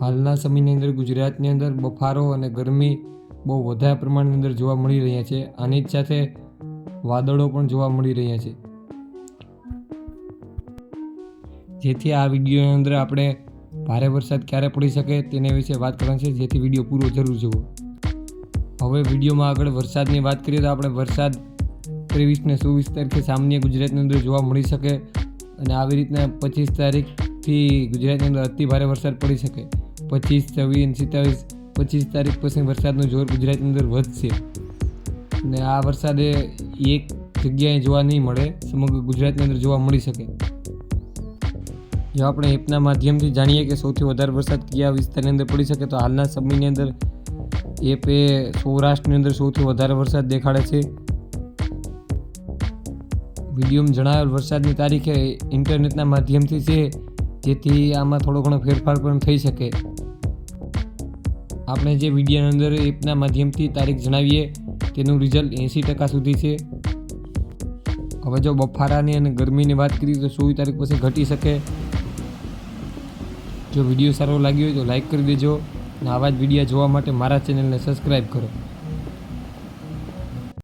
હાલના સમયની અંદર ગુજરાતની અંદર બફારો અને ગરમી બહુ વધારે પ્રમાણની અંદર જોવા મળી રહ્યા છે. આની જ સાથે વાદળો પણ જોવા મળી રહ્યા છે. જેથી આ વિડીયોની અંદર આપણે ભારે વરસાદ ક્યારે પડી શકે તેના વિશે વાત કરવાની છે. જેથી વીડિયો પૂરો જરૂર જુઓ. હવે વિડીયોમાં આગળ વરસાદની વાત કરીએ તો આપણે વરસાદ ત્રેવીસ ને ચોવીસ તારીખે સામાન્ય ગુજરાતની અંદર જોવા મળી શકે અને આવી રીતના પચીસ તારીખથી ગુજરાતની અંદર અતિ ભારે વરસાદ પડી શકે. પચીસ, છવ્વીસ અને સિત્તાવીસ પચીસ તારીખ પછી વરસાદનું જોર ગુજરાતની અંદર વધશે. અને આ વરસાદે એક જગ્યાએ જોવા નહીં મળે, સમગ્ર ગુજરાતની અંદર જોવા મળી શકે. જો આપણે એપના માધ્યમથી જાણીએ કે સૌથી વધારે વરસાદ કયા વિસ્તારની અંદર પડી શકે, તો હાલના સમયની અંદર એપ એ સૌરાષ્ટ્રની અંદર સૌથી વધારે વરસાદ દેખાડે છે. વિડીયોમાં જણાવેલ વરસાદની તારીખે ઇન્ટરનેટના માધ્યમથી છે જેથી આમાં થોડો ઘણો ફેરફાર પણ થઈ શકે. આપણે જે વિડીયાની અંદર એપના માધ્યમથી તારીખ જણાવીએ, તેનું રિઝલ્ટ એંસી ટકા સુધી છે. હવે જો બફારાની અને ગરમીની વાત કરીએ તો સોળ તારીખ પછી ઘટી શકે. જો વીડિયો સારો લાગ્યો હોય તો લાઈક કરી દેજો. અને આવા જ વિડીયા જોવા માટે મારા ચેનલને સબસ્ક્રાઈબ કરો.